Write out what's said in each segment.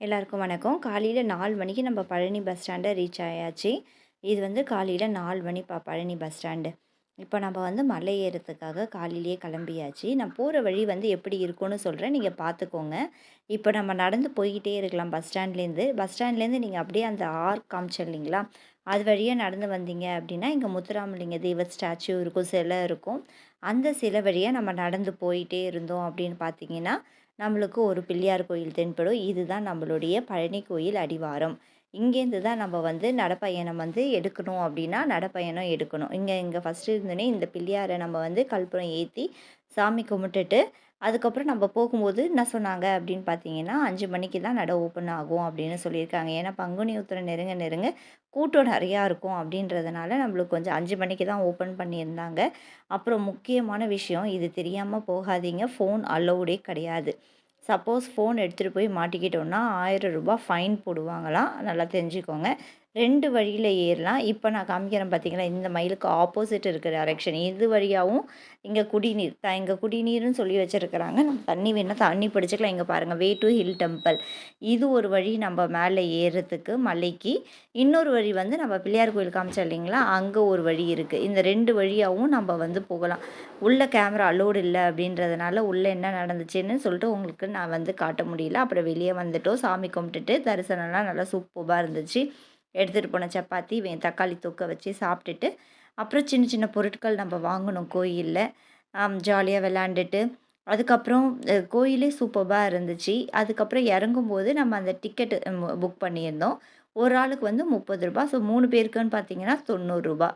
எல்லாருக்கும் வணக்கம். காலையில் நாலு மணிக்கு நம்ம பழனி பஸ் ஸ்டாண்டை ரீச் ஆயாச்சு. இது வந்து காலையில் நாலு மணி பா பழனி பஸ் ஸ்டாண்டு இப்போ நம்ம வந்து மலை ஏறத்துக்காக காலையிலேயே கிளம்பியாச்சு. நான் போகிற வழி வந்து எப்படி இருக்கும்னு சொல்கிறேன் நீங்கள் பார்த்துக்கோங்க இப்போ நம்ம நடந்து போய்கிட்டே இருக்கலாம் பஸ் ஸ்டாண்ட்லேருந்து பஸ் ஸ்டாண்ட்லேருந்து நீங்கள் அப்படியே அந்த ஆர்க் காமிச்சோம் இல்லைங்களா? அது வழியாக நடந்து வந்தீங்க அப்படின்னா இங்கே முத்துராமலிங்க தெய்வ ஸ்டாச்சு இருக்கும் சிலை இருக்கும். அந்த சிலை வழியாக நம்ம நடந்து போயிட்டே இருந்தோம் அப்படின்னு பார்த்தீங்கன்னா நம்மளுக்கு ஒரு பிள்ளையார் கோயில் தென்படும். இதுதான் நம்மளுடைய பழனி கோயில் அடிவாரம். இங்கேருந்து தான் நம்ம வந்து நடப்பயணம் வந்து எடுக்கணும் அப்படின்னா நடப்பயணம் எடுக்கணும். இங்கே இங்கே ஃபஸ்ட்டு இருந்தோடனே இந்த பிள்ளையாரை நம்ம வந்து கல்புரம் ஏற்றி சாமி கும்பிட்டுட்டு அதுக்கப்புறம் நம்ம போகும்போது என்ன சொன்னாங்க? அப்படின்னு பார்த்தீங்கன்னா அஞ்சு மணிக்கு தான் நட ஓப்பன் ஆகும் அப்படின்னு சொல்லியிருக்காங்க. ஏன்னா பங்குனி உத்திரம் நெருங்க நெருங்க கூட்டம் நிறையா இருக்கும் அப்படின்றதுனால நம்மளுக்கு கொஞ்சம் அஞ்சு மணிக்கு தான் ஓப்பன் பண்ணியிருந்தாங்க. அப்புறம் முக்கியமான விஷயம் இது தெரியாமல் போகாதீங்க. ஃபோன் அலௌடே கிடையாது. சப்போஸ் ஃபோன் எடுத்துகிட்டு போய் மாட்டிக்கிட்டோன்னா ஆயிரம் ரூபாய் ஃபைன் போடுவாங்களாம். நல்லா தெரிஞ்சுக்கோங்க. ரெண்டு வழியில் ஏறலாம். இப்போ நான் காமிக்கிறேன் பார்த்தீங்கன்னா இந்த மயிலுக்கு ஆப்போசிட் இருக்கிற டைரெக்ஷன் இது வழியாகவும் இங்கே குடிநீர் த இங்கே குடிநீர்னு சொல்லி வச்சுருக்கிறாங்க. நம்ம தண்ணி வேணால் தண்ணி பிடிச்சிக்கலாம். இங்கே பாருங்கள் வே டு ஹில் டெம்பிள் இது ஒரு வழி நம்ம மேலே ஏறுறதுக்கு மலைக்கு. இன்னொரு வழி வந்து நம்ம பிள்ளையார் கோயில் காமிச்சோம் இல்லைங்களா? அங்கே ஒரு வழி இருக்குது இந்த ரெண்டு வழியாகவும் நம்ம வந்து போகலாம். உள்ளே கேமரா அலோடு இல்லை அப்படின்றதுனால உள்ளே என்ன நடந்துச்சுன்னு சொல்லிட்டு உங்களுக்கு நான் வந்து காட்ட முடியல. அப்புறம் வெளியே வந்துட்டோம். சாமி கும்பிட்டுட்டு தரிசனம்லாம் நல்லா சூப்பராக இருந்துச்சு. எடுத்துகிட்டு போன சப்பாத்தி வே தக்காளி தொக்க வச்சு சாப்பிட்டுட்டு அப்புறம் சின்ன சின்ன பொருட்கள் நம்ம வாங்கணும் கோயிலில். ஜாலியாக விளாண்டுட்டு அதுக்கப்புறம் கோயிலே சூப்பராக இருந்துச்சு. அதுக்கப்புறம் இறங்கும்போது நம்ம அந்த டிக்கெட்டு புக் பண்ணியிருந்தோம். ஒரு ஆளுக்கு வந்து முப்பது ரூபா. ஸோ மூணு பேருக்குன்னு பார்த்தீங்கன்னா தொண்ணூறுரூபா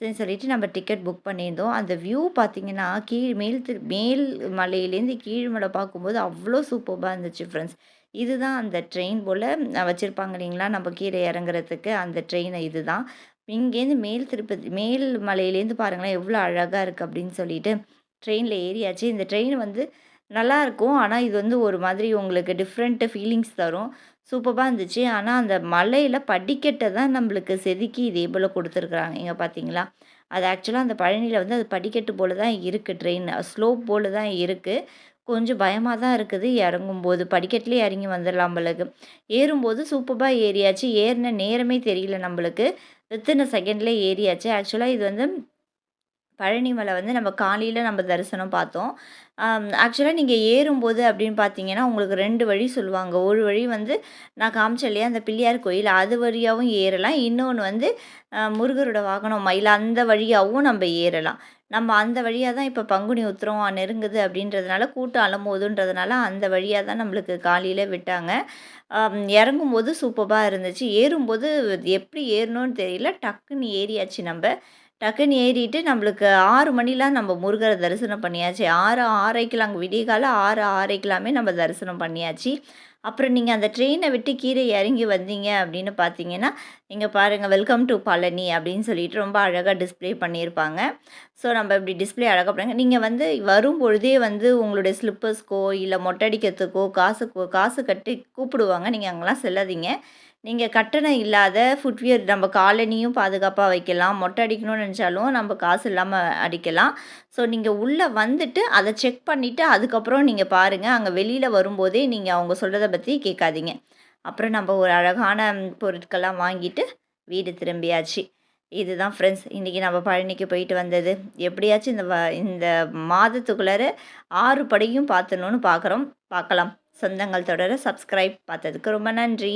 சரி சொல்லிட்டு நம்ம டிக்கெட் புக் பண்ணியிருந்தோம். அந்த வியூ பார்த்தீங்கன்னா கீழ் மேல் திரு மேல் மலையிலேருந்து கீழ் மலை பார்க்கும்போது அவ்வளோ சூப்பராக இருந்துச்சு ஃப்ரெண்ட்ஸ் இதுதான் அந்த ட்ரெயின் போல் வச்சுருப்பாங்க இல்லைங்களா? நம்ம கீழே இறங்குறதுக்கு அந்த ட்ரெயினை இது தான் இங்கேருந்து மேல் திருப்பதி மேல் மலையிலேருந்து பாருங்களேன் எவ்வளோ அழகாக இருக்குது அப்படின்னு சொல்லிட்டு ட்ரெயினில் ஏறியாச்சு. இந்த ட்ரெயின் வந்து நல்லாயிருக்கும் ஆனால் இது வந்து ஒரு மாதிரி உங்களுக்கு டிஃப்ரெண்ட்டு ஃபீலிங்ஸ் தரும். சூப்பராக இருந்துச்சு. ஆனால் அந்த மலையில் படிக்கட்டை தான் நம்மளுக்கு செதுக்கி இதே போல் கொடுத்துருக்குறாங்க. இங்கே பார்த்தீங்களா அது ஆக்சுவலாக அந்த பழனியில் வந்து அது படிக்கட்டு போல் தான் இருக்குது ட்ரெயின். ஸ்லோப் போல் தான் இருக்குது கொஞ்சம் பயமாக தான் இருக்குது. இறங்கும்போது படிக்கட்டிலே இறங்கி வந்துடலாம் நம்மளுக்கு ஏறும்போது சூப்பராக ஏறியாச்சு. ஏறின நேரமே தெரியல நம்மளுக்கு. வித்தின் செகண்ட்லேயே ஏறியாச்சு. ஆக்சுவலாக இது வந்து பழனி மலை வந்து நம்ம காலையில் நம்ம தரிசனம் பார்த்தோம். ஆக்சுவலாக நீங்கள் ஏறும்போது அப்படின்னு பார்த்தீங்கன்னா உங்களுக்கு ரெண்டு வழி சொல்லுவாங்க. ஒரு வழி வந்து நான் காமிச்சேன் இல்லையா அந்த பிள்ளையார் கோயில். அது வழியாகவும் ஏறலாம். இன்னொன்று வந்து முருகரோட வாகனம் மயில் அந்த வழியாகவும் நம்ம ஏறலாம். நம்ம அந்த வழியாக தான் இப்போ பங்குனி உத்திரம் நெருங்குது அப்படின்றதுனால கூட்டம் அலம்போதுன்றதுனால அந்த வழியாக தான் நம்மளுக்கு காலையில் விட்டாங்க. இறங்கும்போது சூப்பராக இருந்துச்சு. ஏறும்போது எப்படி ஏறணும்னு தெரியல. டக்குன்னு ஏறியாச்சு நம்ம. டக்குன்னு ஏறிட்டு நம்மளுக்கு ஆறு மணிலாம் நம்ம முருகரை தரிசனம் பண்ணியாச்சு. ஆறு ஆரைக்கெலாம் அங்கே விடிய காலை ஆறு ஆரைக்கெல்லாமே நம்ம தரிசனம் பண்ணியாச்சு. அப்புறம் நீங்கள் அந்த ட்ரெயினை விட்டு கீழே இறங்கி வந்தீங்க அப்படின்னு பார்த்தீங்கன்னா இங்கே பாருங்கள் வெல்கம் டு பழனி அப்படின்னு சொல்லிட்டு ரொம்ப அழகாக டிஸ்பிளே பண்ணியிருப்பாங்க. ஸோ நம்ம இப்படி டிஸ்பிளே அழகாக பண்ணுங்க. நீங்கள் வந்து வரும் பொழுதே வந்து உங்களுடைய ஸ்லிப்பர்ஸ்க்கோ இல்லை மொட்டடிக்கிறதுக்கோ காசு காசு கட்டி கூப்பிடுவாங்க. நீங்கள் அங்கெல்லாம் செல்லாதீங்க. நீங்கள் கட்டணம் இல்லாத ஃபுட்வியர் நம்ம காலனியும் பாதுகாப்பாக வைக்கலாம். மொட்டை அடிக்கணும்னு நினச்சாலும் நம்ம காசு இல்லாமல் அடிக்கலாம். ஸோ நீங்கள் உள்ளே வந்துட்டு அதை செக் பண்ணிவிட்டு அதுக்கப்புறம் நீங்கள் பாருங்கள் அங்கே வெளியில் வரும்போதே நீங்கள் அவங்க சொல்கிறத பற்றி கேட்காதீங்க. அப்புறம் நம்ம ஒரு அழகான பொருட்கள்லாம் வாங்கிட்டு வீடு திரும்பியாச்சு. இதுதான் ஃப்ரெண்ட்ஸ் இன்றைக்கி நம்ம பழனிக்கு போயிட்டு வந்தது. எப்படியாச்சும் இந்த வ இந்த மாதத்துக்குள்ளார ஆறு படையும் பார்த்தணுன்னு பார்க்குறோம் பார்க்கலாம். சொந்தங்கள் தொடர சப்ஸ்கிரைப் பார்த்ததுக்கு ரொம்ப நன்றி.